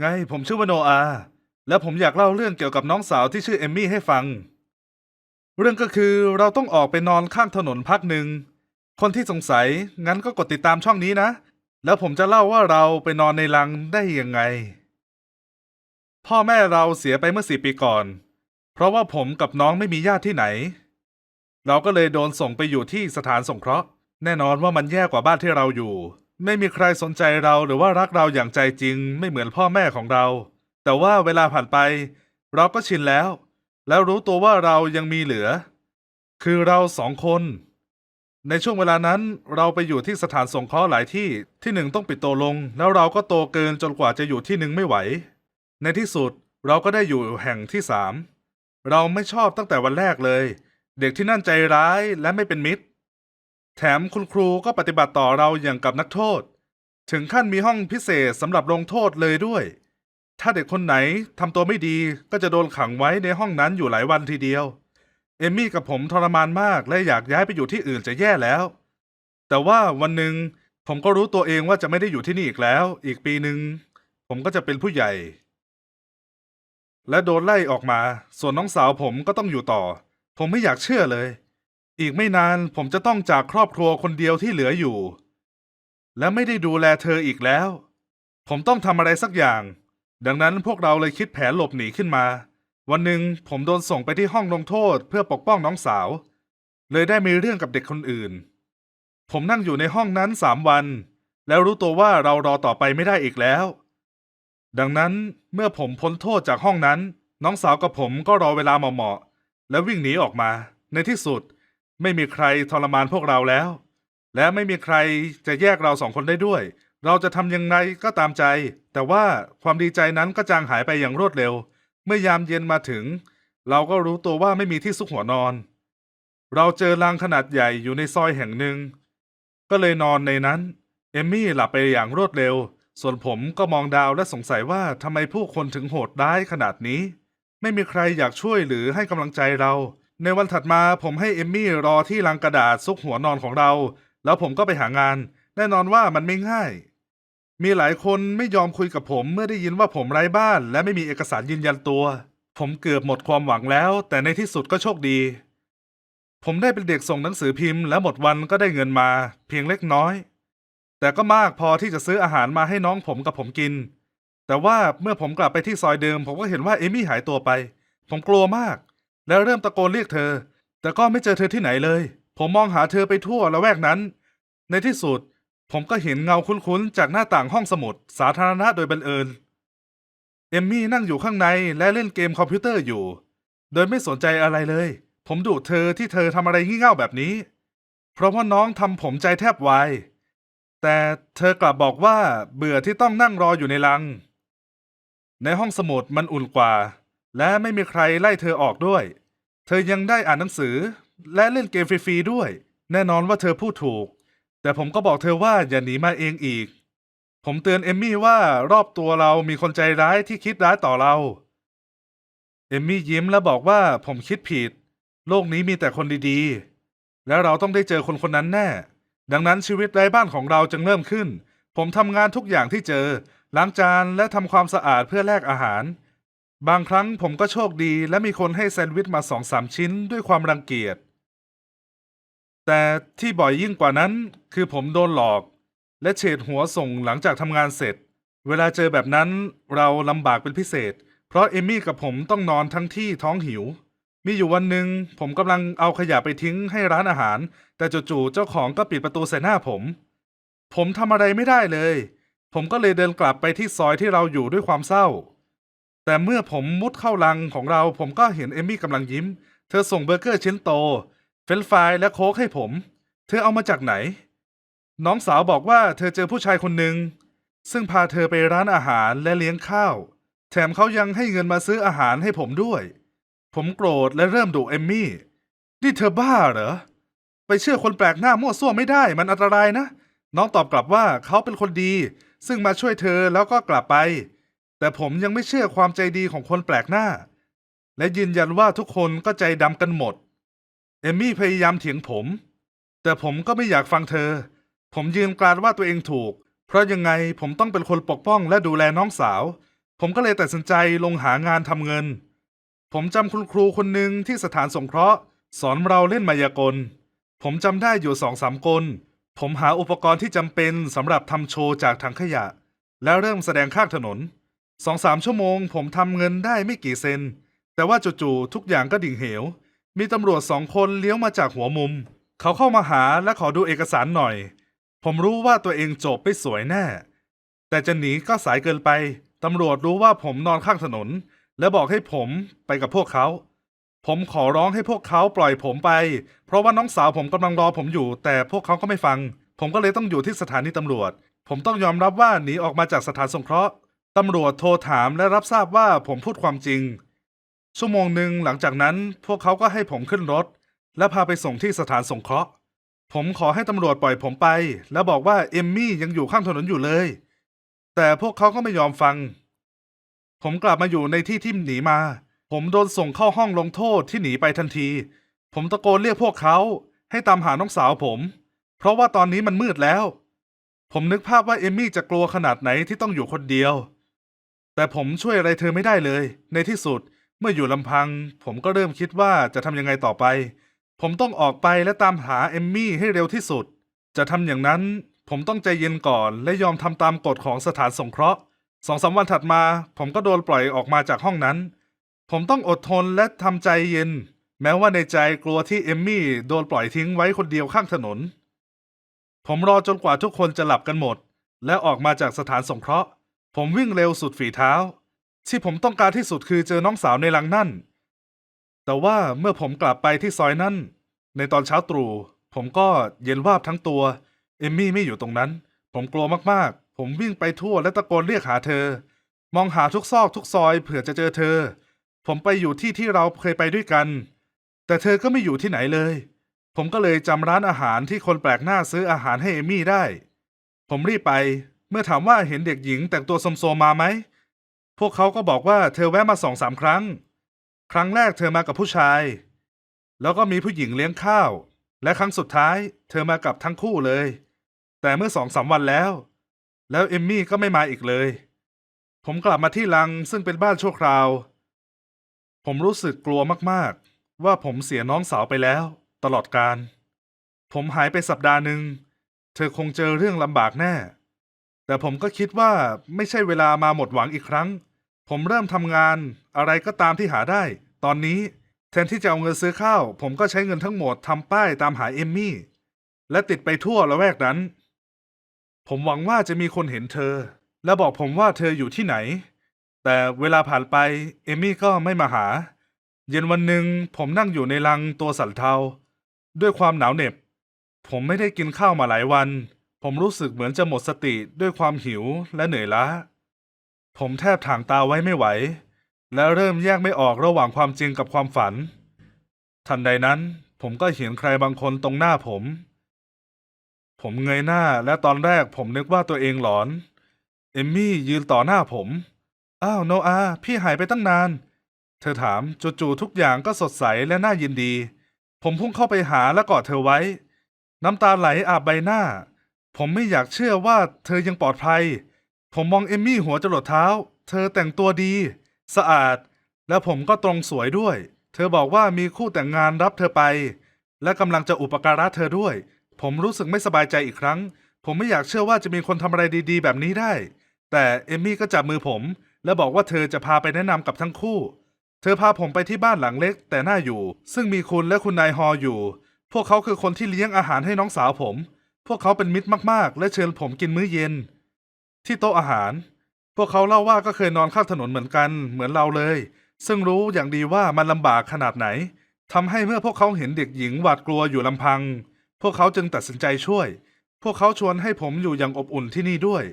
ไงผมชื่อว่าโนอา และผมอยากเล่าเรื่องเกี่ยวกับน้องสาวที่ชื่อเอมมี่ให้ฟัง เรื่องก็คือเราต้องออกไปนอนข้างถนนพักหนึ่ง คนที่สงสัยงั้นก็กดติดตามช่องนี้นะ แล้วผมจะเล่าว่าเราไปนอนในรังได้ยังไง พ่อแม่เราเสียไปเมื่อสี่ปีก่อน เพราะว่าผมกับน้องไม่มีญาติที่ไหน เราก็เลยโดนส่งไปอยู่ที่สถานสงเคราะห์ แน่นอนว่ามันแย่กว่าบ้านที่เราอยู่ ไม่มีใครสนใจเราหรือว่ารักเราอย่างใจจริงไม่เหมือนพ่อแม่ของเรา แต่ว่าเวลาผ่านไป เราก็ชินแล้ว แล้วรู้ตัวว่าเรายังมีเหลือ คือเราสองคน ในช่วงเวลานั้นเราไปอยู่ที่สถานสงเคราะห์หลายที่ที่หนึ่งต้องปิดตัวลง แล้วเราก็โตเกินจนกว่าจะอยู่ที่หนึ่งไม่ไหว ในที่สุดเราก็ได้อยู่แห่งที่สามเราไม่ชอบตั้งแต่วันแรกเลย เด็กที่นั่นใจร้ายและไม่เป็นมิตร แถมคุณครูก็ปฏิบัติต่อเราอย่างกับนักโทษ ถึงขั้นมีห้องพิเศษสำหรับลงโทษเลยด้วย ถ้าเด็กคนไหนทำตัวไม่ดีก็จะโดนขังไว้ในห้องนั้นอยู่หลายวันทีเดียว เอมมี่กับผมทรมานมากและอยากย้ายไปอยู่ที่อื่นจะแย่แล้ว แต่ว่าวันหนึ่งผมก็รู้ตัวเองว่าจะไม่ได้อยู่ที่นี่อีกแล้ว อีกปีหนึ่งผมก็จะเป็นผู้ใหญ่ และโดนไล่ออกมา ส่วนน้องสาวผมก็ต้องอยู่ต่อ ผมไม่อยากเชื่อเลย อีกไม่นานผมจะต้องจากครอบครัวคนเดียวที่เหลืออยู่ และไม่ได้ดูแลเธออีกแล้ว ผมต้องทำอะไรสักอย่าง ดังนั้นพวกเราเลยคิดแผนหลบหนีขึ้นมา วันหนึ่งผมโดนส่งไปที่ห้องลงโทษเพื่อปกป้องน้องสาว เลยได้มีเรื่องกับเด็กคนอื่น ผมนั่งอยู่ในห้องนั้นสามวัน แล้วรู้ตัวว่าเรารอต่อไปไม่ได้อีกแล้ว ดังนั้นเมื่อผมพ้นโทษจากห้องนั้น น้องสาวกับผมก็รอเวลาเหมาะๆและวิ่งหนีออกมา ในที่สุด ไม่มีใครทรมานพวกเราแล้ว และไม่มีใครจะแยกเราสองคนได้ด้วย เราจะทำยังไงก็ตามใจ แต่ว่าความดีใจนั้นก็จางหายไปอย่างรวดเร็ว เมื่อยามเย็นมาถึง เราก็รู้ตัวว่าไม่มีที่ซุกหัวนอน เราเจอรังขนาดใหญ่อยู่ในซอยแห่งหนึ่ง ก็เลยนอนในนั้น เอมมี่หลับไปอย่างรวดเร็ว ส่วนผมก็มองดาวและสงสัยว่าทำไมผู้คนถึงโหดร้ายขนาดนี้ ไม่มีใครอยากช่วยหรือให้กำลังใจเรา ในวันถัดมาผมให้เอมมี่รอที่ลังกระดาษซุกหัวนอนของเรา แล้วผมก็ไปหางาน แน่นอนว่ามันไม่ง่าย มีหลายคนไม่ยอมคุยกับผมเมื่อได้ยินว่าผมไร้บ้าน และไม่มีเอกสารยืนยันตัว ผมเกือบหมดความหวังแล้ว แต่ในที่สุดก็โชคดี ผมได้เป็นเด็กส่งหนังสือพิมพ์และหมดวันก็ได้เงินมา เพียงเล็กน้อย แต่ก็มากพอที่จะซื้ออาหารมาให้น้องผมกับผมกิน แต่ว่าเมื่อผมกลับไปที่ซอยเดิม ผมก็เห็นว่าเอมี่หายตัวไป ผมกลัวมาก แล้วเริ่มตะโกนเรียกเธอ แต่ก็ไม่เจอเธอที่ไหนเลย ผมมองหาเธอไปทั่วละแวกนั้น ในที่สุด ผมก็เห็นเงาคุ้นๆ จากหน้าต่างห้องสมุด สาธารณะโดยบังเอิญ เอมมี่นั่งอยู่ข้างในและเล่นเกมคอมพิวเตอร์อยู่ โดยไม่สนใจอะไรเลย ผมดุเธอที่เธอทำอะไรงี่เง่าแบบนี้ เพราะว่าน้องทำผมใจแทบวายแต่เธอกลับบอกว่าเบื่อที่ต้องนั่งรออยู่ในลัง ในห้องสมุดมันอุ่นกว่า และไม่มีใครไล่เธอออกด้วย เธอยังได้อ่านหนังสือ และเล่นเกมฟรีๆด้วย แน่นอนว่าเธอพูดถูก แต่ผมก็บอกเธอว่าอย่าหนีมาเองอีก ผมเตือนเอมมี่ว่ารอบตัวเรามีคนใจร้ายที่คิดร้ายต่อเรา เอมมี่ยิ้มและบอกว่าผมคิดผิด โลกนี้มีแต่คนดีๆ และเราต้องได้เจอคนคนนั้นแน่ ดังนั้นชีวิตไร้บ้านของเราจึงเริ่มขึ้น ผมทำงานทุกอย่างที่เจอล้างจานและทำความสะอาดเพื่อแลกอาหาร บางครั้งผมก็โชคดีและมีคนให้แซนด์วิชมาสองสามชิ้นด้วยความรังเกียจ แต่ที่บ่อยยิ่งกว่านั้นคือผมโดนหลอก และเฉดหัวส่งหลังจากทำงานเสร็จ เวลาเจอแบบนั้นเราลำบากเป็นพิเศษ เพราะเอมี่กับผมต้องนอนทั้งที่ท้องหิว มีอยู่วันหนึ่งผมกำลังเอาขยะไปทิ้งให้ร้านอาหาร แต่จู่ๆเจ้าของก็ปิดประตูใส่หน้าผม ผมทำอะไรไม่ได้เลย ผมก็เลยเดินกลับไปที่ซอยที่เราอยู่ด้วยความเศร้า แต่เมื่อผมมุดเข้าลังของเราผมก็เห็นเอมี่กำลังยิ้ม เธอส่งเบอร์เกอร์ชิ้นโต เฟรนฟรายและโค้กให้ผม เธอเอามาจากไหน น้องสาวบอกว่าเธอเจอผู้ชายคนหนึ่งซึ่งพาเธอไปร้านอาหารและเลี้ยงข้าว แถมเขายังให้เงินมาซื้ออาหารให้ผมด้วย ผมโกรธและเริ่มดุเอมมี่ นี่เธอบ้าเหรอ ไปเชื่อคนแปลกหน้ามั่วซั่วไม่ได้มันอันตรายนะ น้องตอบกลับว่าเขาเป็นคนดี ซึ่งมาช่วยเธอแล้วก็กลับไป แต่ผมยังไม่เชื่อความใจดีของคนแปลกหน้า และยืนยันว่าทุกคนก็ใจดำกันหมด เอมมี่พยายามเถียงผม แต่ผมก็ไม่อยากฟังเธอ ผมยืนกรานว่าตัวเองถูก เพราะยังไงผมต้องเป็นคนปกป้องและดูแลน้องสาว ผมก็เลยตัดสินใจลงหางานทำเงิน ผมจำคุณครูคนหนึ่งที่สถานสงเคราะห์ สอนเราเล่นมายากล ผมจำได้อยู่สองสามคนผมหาอุปกรณ์ที่จำเป็นสำหรับทำโชว์จากถังขยะ แล้วเริ่มแสดงข้างถนน สองสามชั่วโมง ผมทำเงินได้ไม่กี่เซน แต่ว่าจู่ๆทุกอย่างก็ดิ่งเหว มีตำรวจสองคนเลี้ยวมาจากหัวมุม เขาเข้ามาหาและขอดูเอกสารหน่อย ผมรู้ว่าตัวเองจบไม่สวยแน่ แต่จะหนีก็สายเกินไป ตำรวจรู้ว่าผมนอนข้างถนน และบอกให้ผมไปกับพวกเขา ผมขอร้องให้พวกเขาปล่อยผมไป เพราะว่าน้องสาวผมกำลังรอผมอยู่ แต่พวกเขาก็ไม่ฟัง ผมก็เลยต้องอยู่ที่สถานีตำรวจ ผมต้องยอมรับว่าหนีออกมาจากสถานสงเคราะห์ ตำรวจโทรถามและรับทราบว่าผมพูดความจริง ชั่วโมงหนึ่งหลังจากนั้นพวกเขาก็ให้ผมขึ้นรถ และพาไปส่งที่สถานสงเคราะห์ ผมขอให้ตำรวจปล่อยผมไป แล้วบอกว่าเอมมี่ยังอยู่ข้างถนนอยู่เลย แต่พวกเขาก็ไม่ยอมฟัง ผมกลับมาอยู่ในที่ที่หนีมา ผมโดนส่งเข้าห้องลงโทษที่หนีไปทันที ผมตะโกนเรียกพวกเขาให้ตามหาน้องสาวผม เพราะว่าตอนนี้มันมืดแล้ว ผมนึกภาพว่าเอมมี่จะกลัวขนาดไหนที่ต้องอยู่คนเดียว แต่ผมช่วยอะไรเธอไม่ได้เลย ในที่สุดเมื่ออยู่ลำพัง ผมก็เริ่มคิดว่าจะทำยังไงต่อไป ผมต้องออกไปและตามหาเอมมี่ให้เร็วที่สุด จะทำอย่างนั้น ผมต้องใจเย็นก่อนและยอมทำตามกฎของสถานสงเคราะห์สองสามวันถัดมา ผมก็โดนปล่อยออกมาจากห้องนั้น ผมต้องอดทนและทำใจเย็น แม้ว่าในใจกลัวที่เอมมี่โดนปล่อยทิ้งไว้คนเดียวข้างถนน ผมรอจนกว่าทุกคนจะหลับกันหมด และออกมาจากสถานสงเคราะห์ ผมวิ่งเร็วสุดฝีเท้า ที่ผมต้องการที่สุดคือเจอน้องสาวในลังนั่น แต่ว่าเมื่อผมกลับไปที่ซอยนั่น ในตอนเช้าตรู่ผมก็เย็นวาบทั้งตัว เอมมี่ไม่อยู่ตรงนั้น ผมกลัวมากๆ ผมวิ่งไปทั่วและตะโกนเรียกหาเธอ มองหาทุกซอกทุกซอยเผื่อจะเจอเธอ ผมไปอยู่ที่ที่เราเคยไปด้วยกัน แต่เธอก็ไม่อยู่ที่ไหนเลย ผมก็เลยจำร้านอาหารที่คนแปลกหน้าซื้ออาหารให้เอมี่ได้ ผมรีบไป เมื่อถามว่าเห็นเด็กหญิงแต่งตัวสมโซมาไหม พวกเขาก็บอกว่าเธอแวะมาสองสามครั้ง ครั้งแรกเธอมากับผู้ชาย แล้วก็มีผู้หญิงเลี้ยงข้าว และครั้งสุดท้าย เธอมากับทั้งคู่เลย แต่เมื่อสองสามวันแล้ว แล้วเอมมี่ก็ไม่มาอีกเลย ผมกลับมาที่ลังซึ่งเป็นบ้านชั่วคราว ผมรู้สึกกลัวมากๆ ว่าผมเสียน้องสาวไปแล้ว ตลอดการ ผมหายไปสัปดาห์หนึ่ง เธอคงเจอเรื่องลำบากแน่ แต่ผมก็คิดว่าไม่ใช่เวลามาหมดหวังอีกครั้ง ผมเริ่มทำงานอะไรก็ตามที่หาได้ ตอนนี้แทนที่จะเอาเงินซื้อข้าว ผมก็ใช้เงินทั้งหมดทำป้ายตามหาเอมมี่ และติดไปทั่วละแวกนั้น ผมหวังว่าจะมีคนเห็นเธอ และบอกผมว่าเธออยู่ที่ไหน แต่เวลาผ่านไปเอมมี่ก็ไม่มาหา เย็นวันหนึ่งผมนั่งอยู่ในลังตัวสั่นเทา ด้วยความหนาวเหน็บ ผมไม่ได้กินข้าวมาหลายวัน ผมรู้สึกเหมือนจะหมดสติด้วยความหิวและเหนื่อยล้า ผมแทบถ่างตาไว้ไม่ไหว และเริ่มแยกไม่ออกระหว่างความจริงกับความฝัน ทันใดนั้นผมก็เห็นใครบางคนตรงหน้าผม ผมเงยหน้าและตอนแรกผมนึกว่าตัวเองหลอน เอมมี่ยืนต่อหน้าผม อ้าวโนอา พี่หายไปตั้งนาน เธอถามจู่ๆทุกอย่างก็สดใสและน่ายินดี ผมพุ่งเข้าไปหาและกอดเธอไว้ น้ำตาไหลอาบใบหน้า ผมไม่อยากเชื่อว่าเธอยังปลอดภัย ผมมองเอมมี่หัวจรดเท้า เธอแต่งตัวดี สะอาด และผมก็ตรงสวยด้วย เธอบอกว่ามีคู่แต่งงานรับเธอไป และกำลังจะอุปการะเธอด้วย ผมรู้สึกไม่สบายใจอีกครั้ง ผมไม่อยากเชื่อว่าจะมีคนทำอะไรดีๆ แบบนี้ได้ แต่เอมมี่ก็จับมือผม และบอกว่าเธอจะพาไปแนะนำกับทั้งคู่ เธอพาผมไปที่บ้านหลังเล็ก แต่น่าอยู่ ซึ่งมีคุณและคุณนายฮออยู่ พวกเขาคือคนที่เลี้ยงอาหารให้น้องสาวผม พวกเขาเป็นมิตรมากๆ และเชิญผมกินมื้อเย็น ที่โต๊ะอาหาร พวกเขาเล่าว่าก็เคยนอนข้างถนนเหมือนกันเหมือนเราเลย ซึ่งรู้อย่างดีว่ามันลำบากขนาดไหนทำให้เมื่อพวกเขาเห็นเด็กหญิงหวาดกลัวอยู่ลำพัง พวกเขาจึงตัดสินใจช่วย พวกเขาชวนให้ผมอยู่อย่างอบอุ่นที่นี่ด้วย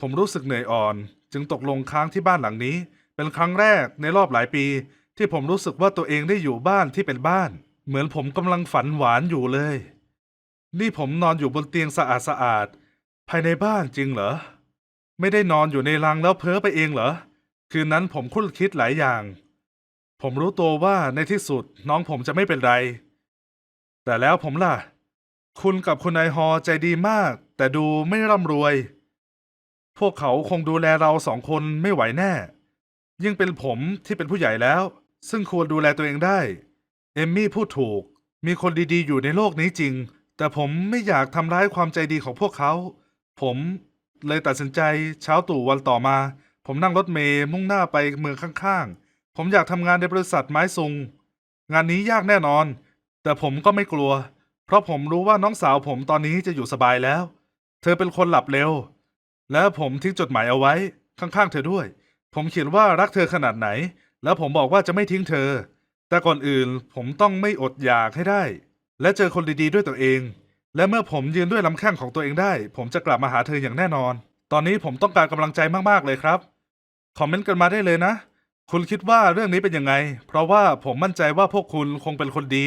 ผมรู้สึกเหนื่อยอ่อน จึงตกลงค้างที่บ้านหลังนี้ เป็นครั้งแรกในรอบหลายปี ที่ผมรู้สึกว่าตัวเองได้อยู่บ้านที่เป็นบ้าน เหมือนผมกำลังฝันหวานอยู่เลย นี่ผมนอนอยู่บนเตียงสะอาดสะอาดๆภายในบ้านจริงเหรอ ไม่ได้นอนอยู่ในรังแล้วเพ้อไปเองเหรอ คืนนั้นผมคุ้นคิดหลายอย่าง ผมรู้ตัวว่าในที่สุดน้องผมจะไม่เป็นไร แต่แล้วผมล่ะ คุณกับคุณนายฮอใจดีมาก แต่ดูไม่ร่ำรวย พวกเขาคงดูแลเราสองคนไม่ไหวแน่ ยิ่งเป็นผมที่เป็นผู้ใหญ่แล้ว ซึ่งควรดูแลตัวเองได้ เอมมี่พูดถูก มีคนดีๆ อยู่ในโลกนี้จริง แต่ผมไม่อยากทำร้ายความใจดีของพวกเขา ผมเลยตัดสินใจเช้าตู่วันต่อมา ผมนั่งรถเมย์มุ่งหน้าไปเมืองข้างๆ ผมอยากทำงานในบริษัทไม้ซุง งานนี้ยากแน่นอน แต่ผมก็ไม่กลัว เพราะผมรู้ว่าน้องสาวผมตอนนี้จะอยู่สบายแล้ว เธอเป็นคนหลับเร็ว และผมทิ้งจดหมายเอาไว้ข้างๆ เธอด้วย ผมเขียนว่ารักเธอขนาดไหน แล้วผมบอกว่าจะไม่ทิ้งเธอ แต่ก่อนอื่นผมต้องไม่อดอยากให้ได้ และเจอคนดีๆด้วยตัวเอง และเมื่อผมยืนด้วยลำแข้งของตัวเองได้ ผมจะกลับมาหาเธออย่างแน่นอน ตอนนี้ผมต้องการกำลังใจมากๆเลยครับ คอมเมนต์กันมาได้เลยนะ คุณคิดว่าเรื่องนี้เป็นยังไง เพราะว่าผมมั่นใจว่าพวกคุณคงเป็นคนดี